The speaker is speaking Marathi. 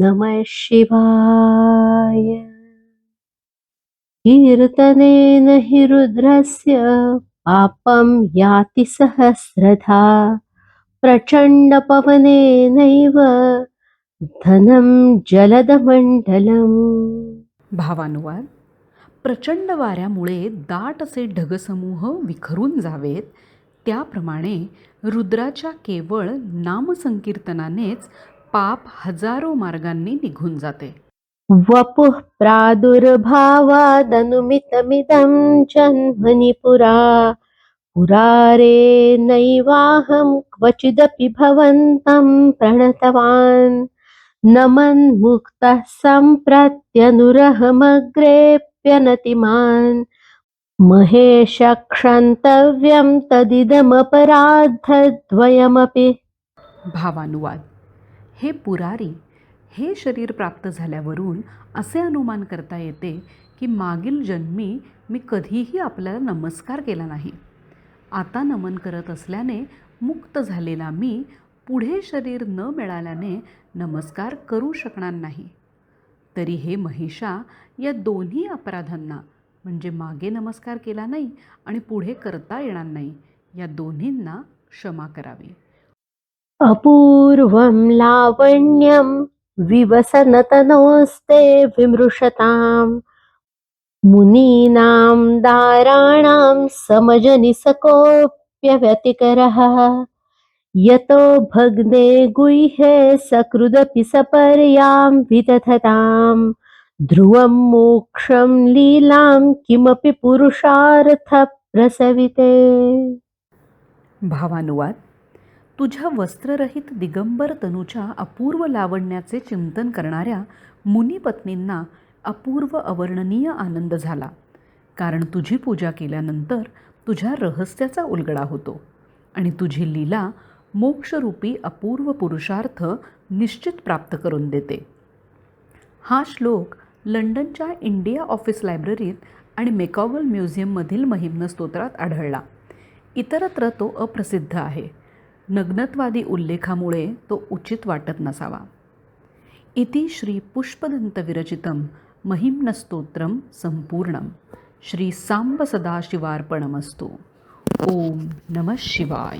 नमः शिवाय। कीर्तनेन हि रुद्रस्य पापं याति सहस्रधा। प्रचण्डपवनेनैव धनं जलदमण्डलम्. भावानुवाद प्रचंड वाऱ्यामुळे दाट असे ढगसमूह विखरून जावेत त्याप्रमाणे रुद्राच्या केवळ नामसंकीर्तनानेच पाप हजारो मार्गांनी निघून जाते. वपुः प्रादुर्भावादनुमितमिदं जन्मनि पुरा पुरारे नैवाहं क्वचिदपि भवन्तं प्रणतवान्। नमन्मुक्तः सम्प्रत्यनुरहमग्रेऽप्यनतिमान् महेश क्षन्तव्यं तदिदमपराधद्वयमपि भावानुवाद। हे पुरारी हे शरीर प्राप्त झाल्यावरून असे अनुमान करता येते की मागील जन्मी मी कधीही आपल्याला नमस्कार केला नाही. आता नमन करत असल्याने मुक्त झालेला मी पुढे शरीर न मिळाल्याने नमस्कार करू शकणार नाही. तरी हे महिषा या दोन्ही अपराधांना म्हणजे मागे नमस्कार केला नाही आणि पुढे करता येणार नाही या दोन्हींना क्षमा करावी. अपूर्वं लावण्यं विवसनतनोस्ते विमृशताम्। मुनीनां दाराणां समजनिसकोऽप्यव्यतिकरः। यतो भग्ने गुह्ये सकृदपि सपर्यां विदधताम्। ध्रुवं मोक्षं लीलां किमपि पुरुषार्थप्रसविते। भावानुवाद तुझ्या वस्त्ररहित दिगंबर तनूच्या अपूर्व लावण्याचे चिंतन करणाऱ्या मुनिपत्नींना अपूर्व अवर्णनीय आनंद झाला कारण तुझी पूजा केल्यानंतर तुझ्या रहस्याचा उलगडा होतो आणि तुझी लीला मोक्षरूपी अपूर्व पुरुषार्थ निश्चित प्राप्त करून देते. हा श्लोक लंडनच्या इंडिया ऑफिस लायब्ररीत आणि मेकॉगल म्युझियममधील महिम्न स्तोत्रात आढळला. इतरत्र तो अप्रसिद्ध आहे. नग्नत्वादी उल्लेखामुळे तो उचित वाटत नसावा. इति श्री पुष्पदंतविरचितं महिम्नस्तोत्रं संपूर्णं श्री सांब सदाशिवार्पणमस्तु. ओम नमः शिवाय.